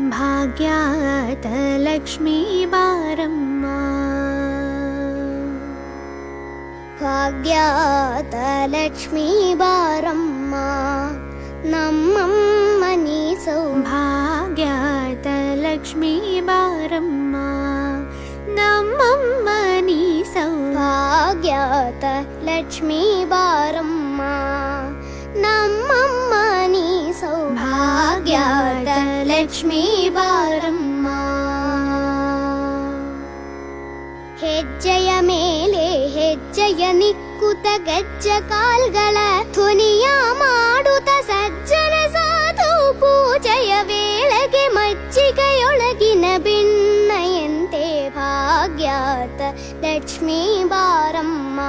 भाग्यात् लक्ष्मी बारम्मा भाग्यात् लक्ष्मी बारम्मा नमं मनी सौभाग्यात् लक्ष्मी बारम्मा नमं मनी सौभाग्यात् लक्ष्मी बारम् ಲಕ್ಷ್ಮೀ ಬಾರಮ್ಮ ಹೆಜ್ಜೆಯ ಮೇಲೆ ಹೆಜ್ಜೆಯ ನಿಕ್ಕುತ ಗಜ್ಜ ಕಾಲ್ಗಳ ಧ್ವನಿಯ ಮಾಡುತ್ತ ಸಜ್ಜನ ಸಾಧು ಪೂಜೆಯ ವೇಳೆಗೆ ಮಜ್ಜಿಗೆಯೊಳಗಿನ ಬಿಣ್ಣಯಂತೆ ಭಾಗ್ಯಾತ ಲಕ್ಷ್ಮೀ ಬಾರಮ್ಮ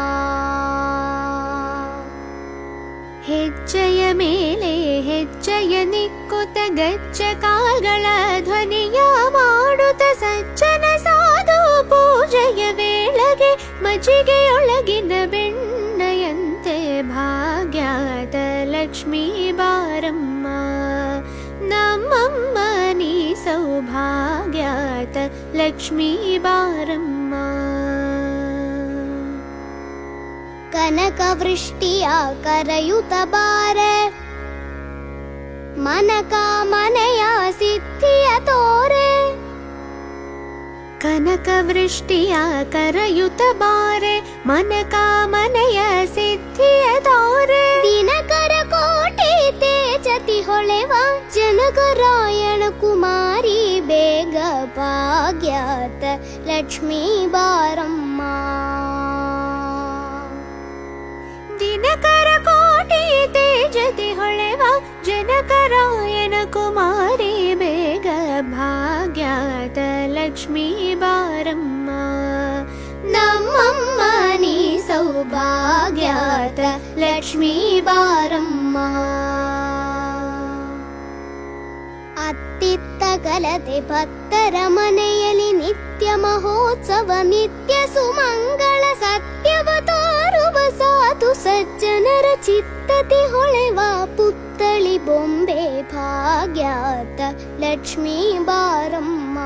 ಹೆಜ್ಜೆಯ ಮೇಲೆ ಹೆಜ್ಜೆಯ ನಿಕ್ಕುತ ಗಜ್ಜ ಕಾಲ್ಗಳ ಧ್ವನಿಯ ಮಾಡುತ್ತ ಸಜ್ಜನ ಸಾಧು ಪೂಜೆಯ ವೇಳೆಗೆ ಮಜ್ಜಿಗೆಯೊಳಗಿನ ಬೆಣ್ಣೆಯಂತೆ ಭಾಗ್ಯಾದ ಲಕ್ಷ್ಮೀ ಬಾರಮ್ಮ ನಮ್ಮಮ್ಮ ನೀ ಸೌಭಾಗ್ಯಾತ ಲಕ್ಷ್ಮೀ ಬಾರಮ್ಮ कनकवृष्ट्या करयुतबार मनकामनया सिद्धियतोरे कनकवृष्ट्या मन मनकामनय सिद्धियतोरे दिनकरकोटि तोरे। कनक ते चिहोले वा जनकरायण कुमारी बेगभाग्याक्ष्मी बार ಲಕ್ಷ್ಮೀ ಬಾರಮ್ಮ ನಮ್ಮಮ್ಮ ನೀ ಸೌಭಾಗ್ಯಾತ ಲಕ್ಷ್ಮೀ ಬಾರಮ್ಮ ಅತ್ತಿತ್ತ ಕಲತೆ ಭಕ್ತರ ಮನೆಯಲ್ಲಿ ನಿತ್ಯ ಮಹೋತ್ಸವ ನಿತ್ಯ ಸುಮಂಗಳ ಸತ್ಯವ ತೋರುವ ಸಾಧು ಸಜ್ಜನರ ಚಿತ್ತತಿ ಹೊಳೆವ ಪುತ್ತಳಿ ಬೊಂಬೆ ಭಾಗ್ಯಾತ ಲಕ್ಷ್ಮೀ ಬಾರಮ್ಮ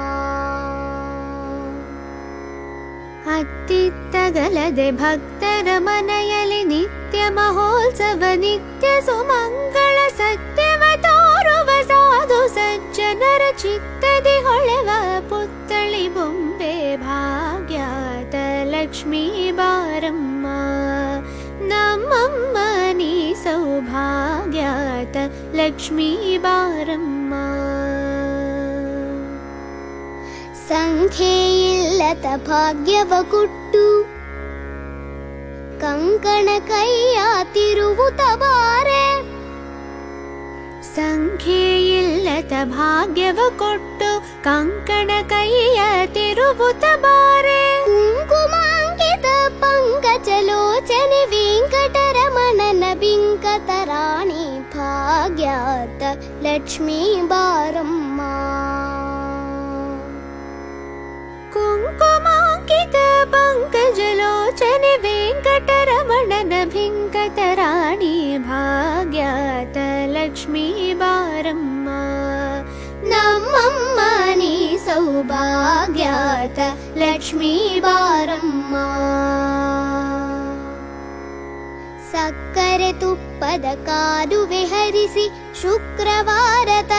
ಅತ್ತಿತ್ತಗಲದೆ ಭಕ್ತರ ಮನೆಯಲ್ಲಿ ನಿತ್ಯ ಮಹೋತ್ಸವ ನಿತ್ಯ ಸುಮಂಗಳ ಸತ್ಯವ ತೋರುವ ಸಾಧು ಸಜ್ಜನರ ಚಿತ್ತದಿ ಹೊಳೆವ ಪುತ್ತಳಿ ಬೊಂಬೆ ಭಾಗ್ಯಾತ ಲಕ್ಷ್ಮೀ ಬಾರಮ್ಮ ನಮ್ಮಮ್ಮ ನೀ ಸೌಭಾಗ್ಯಾತ ಲಕ್ಷ್ಮೀ ಬಾರಮ್ಮ ಸಂಖ್ಯೆಯಿಲ್ಲದ ಭಾಗ್ಯವ ಕೊಟ್ಟು ಕಂಕಣ ಕೈಯ ತಿರುವುತ ಬಾರೆ ಸಂಖ್ಯೆಯಿಲ್ಲದ ಭಾಗ್ಯವ ಕೊಟ್ಟು ಕಂಕಣ ಕೈಯ ತಿರುವುತ ಬಾರೆ ಕುಂಕುಮಾಂಕಿತ ಪಂಕಜಲೋಚನೆ ವೆಂಕಟರಮಣನ ಬಿಂಕತ ರಾಣಿ ಭಾಗ್ಯಾತ ಲಕ್ಷ್ಮೀ ಬಾರಮ್ಮ ಭಿಂಕತ ರಾಣಿ ಭಾಗ್ಯಾತ ಲಕ್ಷ್ಮೀ ಬಾರಮ್ಮ ನಮ್ಮಮ್ಮ ನೀ ಸೌಭಾಗ್ಯಾತ ಲಕ್ಷ್ಮೀ ಬಾರಮ್ಮ ಸಕ್ಕರೆ ತುಪ್ಪದ ಕಾಲುವೆ ಹರಿಸಿ ಶುಕ್ರವಾರದ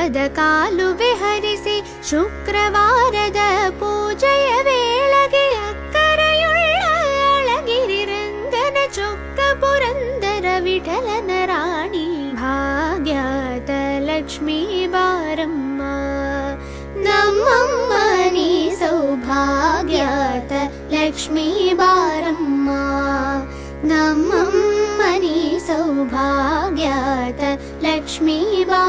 पदकालु विहरिसि शुक्रवारद पूजय वेलगे अ करयुल् गिरिरन्धन पुरन्दर विठलन राणी भाग्यात लक्ष्मी बारम्मा नी सौभाग्यात लक्ष्मी बारम्मा नी सौभाग्यात लक्ष्मी बा